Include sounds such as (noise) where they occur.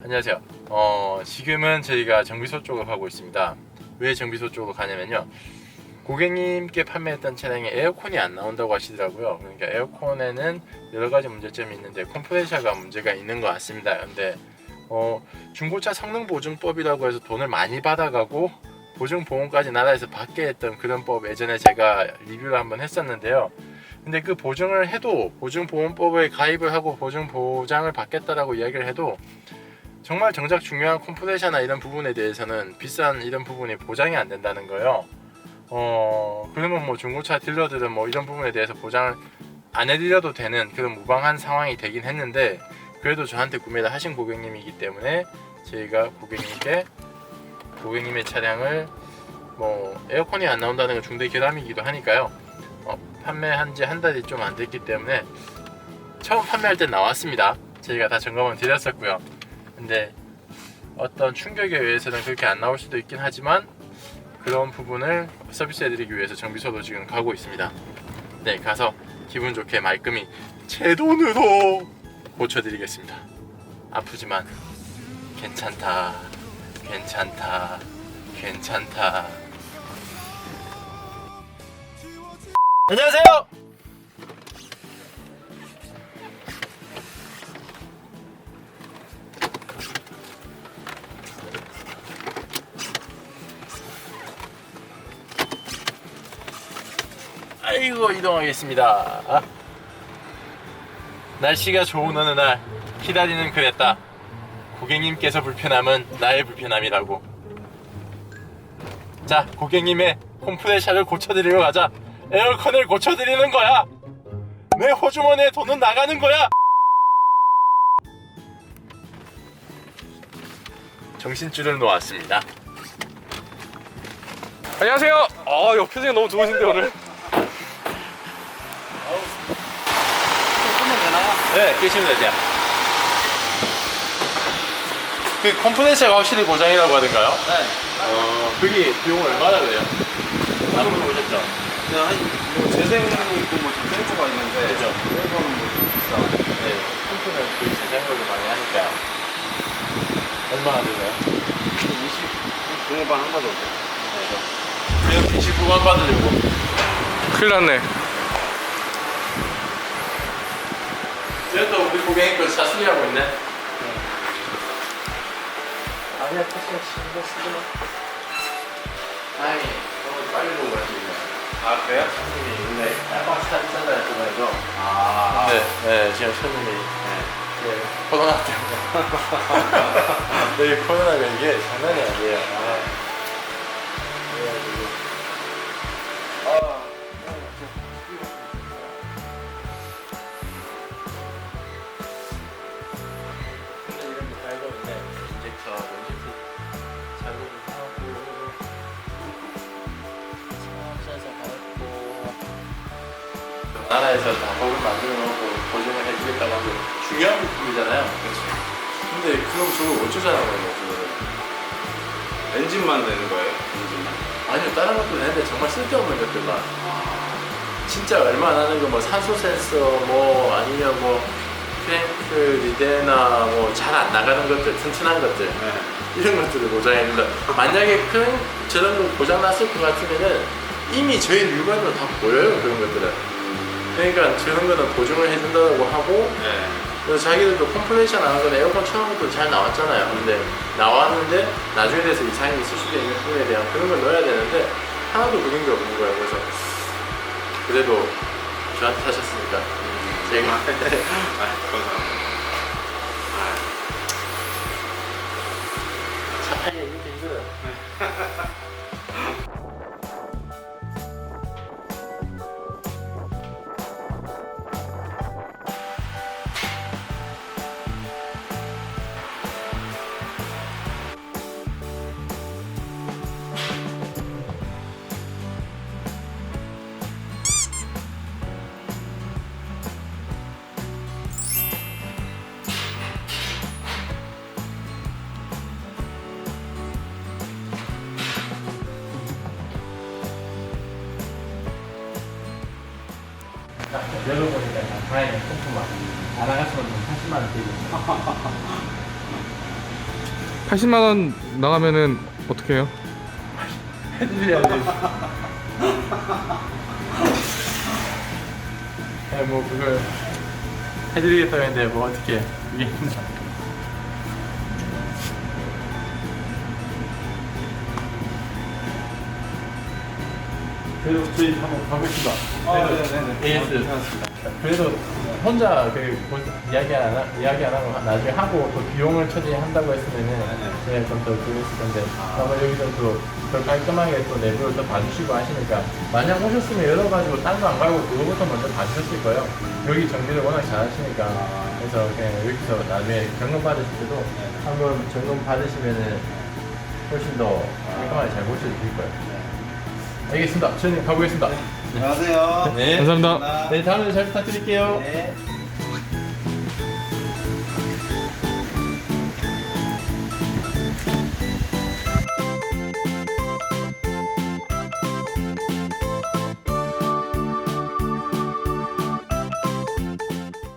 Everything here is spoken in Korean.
안녕하세요. 어, 지금은 저희가 정비소 쪽을 하고 있습니다. 왜 정비소 쪽으로 가냐면요. 고객님께 판매했던 차량에 에어컨이 안 나온다고 하시더라고요. 그러니까 에어컨에는 여러 가지 문제점이 있는데 컴프레셔가 문제가 있는 것 같습니다. 근데 어, 중고차 성능 보증법이라고 해서 돈을 많이 받아가고 보증 보험까지 나라에서 받게 했던 그런 법 예전에 제가 리뷰를 한번 했었는데요. 근데 그 보증을 해도 보증 보험법에 가입을 하고 보증 보장을 받겠다라고 이야기를 해도 정말 정작 중요한 컴프레셔나 이런 부분에 대해서는 비싼 이런 부분이 보장이 안 된다는 거예요. 어 그러면 뭐 중고차 딜러들은 뭐 이런 부분에 대해서 보장을 안 해드려도 되는 그런 무방한 상황이 되긴 했는데 그래도 저한테 구매를 하신 고객님이기 때문에 저희가 고객님께 고객님의 차량을 뭐 에어컨이 안 나온다는 건 중대 결함이기도 하니까요. 어, 판매한 지 한 달이 좀 안 됐기 때문에 처음 판매할 때 나왔습니다. 저희가 다 점검을 드렸었고요. 근데 어떤 충격에 의해서는 그렇게 안 나올 수도 있긴 하지만 그런 부분을 서비스해드리기 위해서 정비소로 지금 가고 있습니다. 네, 가서 기분 좋게 말끔히 제 돈으로 고쳐드리겠습니다. 아프지만 괜찮다, 괜찮다, 괜찮다. 안녕하세요. 아이고 이동하겠습니다. 아. 날씨가 좋은 어느 날 기다리는 그랬다. 고객님께서 불편함은 나의 불편함이라고. 자, 고객님의 컴프레셔를 고쳐드리러 가자. 에어컨을 고쳐드리는 거야. 내 호주머니에 돈은 나가는 거야. 정신줄을 놓았습니다. 안녕하세요. 아, 옆 표정이 너무 좋으신데 오늘. 네, 끄시면 되죠. 그 컴프레셔가 확실히 고장이라고 하던가요? 네. 어, 그게 비용 얼마나 그래요? 안 물어보셨죠? 그냥 한, 뭐 재생이 있고 뭐 재생거가 있는데 그죠. 재생거는 뭐좀 비싸. 네, 컴프는 그 재생각을 많이 하니까. 얼마나 들어요? 20 공업반 한 가지 없어. 그냥 29만 받으려고. 큰일 났네. 제가 또 우리 고객님 걸 사수리하고 있네. 아니야, 사실 신경 쓰지 마. 아이, 너무 빨리 보고 가시네. 아 그래요? 손님이 원래 약간 스타일잖아요, 그거에도. 아. 네, 네, 지금 손님이 네, 코로나 때문에. (laughs) 네, 코로나가 이게 장난이 아니에요. 아. 나라에서 다 법을 만들어 놓고 보증을 해주겠다고 하는 중요한 부분이잖아요. 그렇죠. 근데 그럼 저걸 어쩌자는 거예요, 그거를. 엔진만 되는 거예요? 엔진만. 아니요 다른 것도 되는데 정말 쓸데없는 것들만 진짜 얼마 안 하는 거 뭐 산소 센서 뭐 아니면 뭐 크랭크 리데나 뭐 잘 안 나가는 것들 튼튼한 것들 네. 이런 것들을 보장해 준다 만약에 큰 저런 거 고장 났을 것 같으면은 이미 저희 일반으로 다 보여요 그런 것들은 그러니까 저런 거는 보증을 해준다고 하고 네. 그래서 자기들도 컴플레이션 나온 건 에어컨 것도 잘 나왔잖아요. 근데 나왔는데 나중에 돼서 이상이 있을 수도 있는 부분에 대한 그런 걸 넣어야 되는데 하나도 그런 게 없는 거예요. 그래서 그래도 저한테 사셨으니까 제가 아 감사합니다. 아. 차 팔기 이렇게 힘들어요. (laughs) 열어보니까 다 다행히 꼼꼼하고 다 나갔으면 40만 원 되고 80만 (laughs) 원 나가면은 어떻게 해요? 해드려야지. 네, 뭐 그걸 해드리겠다고 했는데 뭐 어떻게 이게 그래도 저희 한번 가보겠습니다. 아, 그래도 네네네. AS 괜찮습니다. 그래도 혼자 그뭐 이야기 안 하, 이야기 안 하고 나중에 하고 또 비용을 처리한다고 했으면은 제가 좀더 그랬을 건데 아마 여기서 또더 깔끔하게 또 내부를 또 봐주시고 하시니까 만약 오셨으면 여러 가지고 딴거 안 가고 그거부터 먼저 봐주셨을 거예요. 여기 정비를 워낙 잘하시니까 그래서 그냥 여기서 나중에 점검 받으실 때도 한번 점검 받으시면은 훨씬 더 깔끔하게 잘 보셔주실 거예요. 알겠습니다. 저는 가보겠습니다. 안녕하세요. 네. 감사합니다. 네, 다음에 잘 부탁드릴게요. 네.